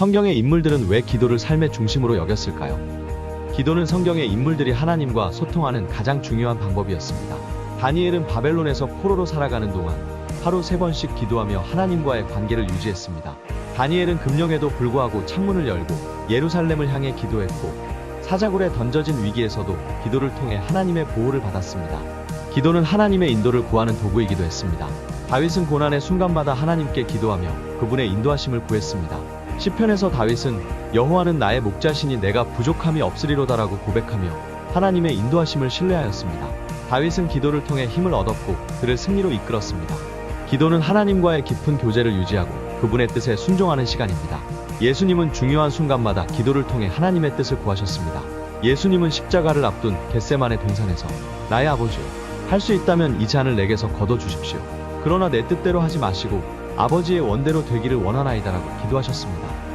성경의 인물들은 왜 기도를 삶의 중심으로 여겼을까요? 기도는 성경의 인물들이 하나님과 소통하는 가장 중요한 방법이었습니다. 다니엘은 바벨론에서 포로로 살아가는 동안 하루 세 번씩 기도하며 하나님과의 관계를 유지했습니다. 다니엘은 금령에도 불구하고 창문을 열고 예루살렘을 향해 기도했고 사자굴에 던져진 위기에서도 기도를 통해 하나님의 보호를 받았습니다. 기도는 하나님의 인도를 구하는 도구이기도 했습니다. 다윗은 고난의 순간마다 하나님께 기도하며 그분의 인도하심을 구했습니다. 시편에서 다윗은 여호와는 나의 목자시니 내가 부족함이 없으리로다라고 고백하며 하나님의 인도하심을 신뢰하였습니다. 다윗은 기도를 통해 힘을 얻었고 그를 승리로 이끌었습니다. 기도는 하나님과의 깊은 교제를 유지하고 그분의 뜻에 순종하는 시간입니다. 예수님은 중요한 순간마다 기도를 통해 하나님의 뜻을 구하셨습니다. 예수님은 십자가를 앞둔 겟세만의 동산에서 나의 아버지요 할수 있다면 이 잔을 내게서 거둬 주십시오. 그러나 내 뜻대로 하지 마시고 아버지의 원대로 되기를 원하나이다라고 기도하셨습니다.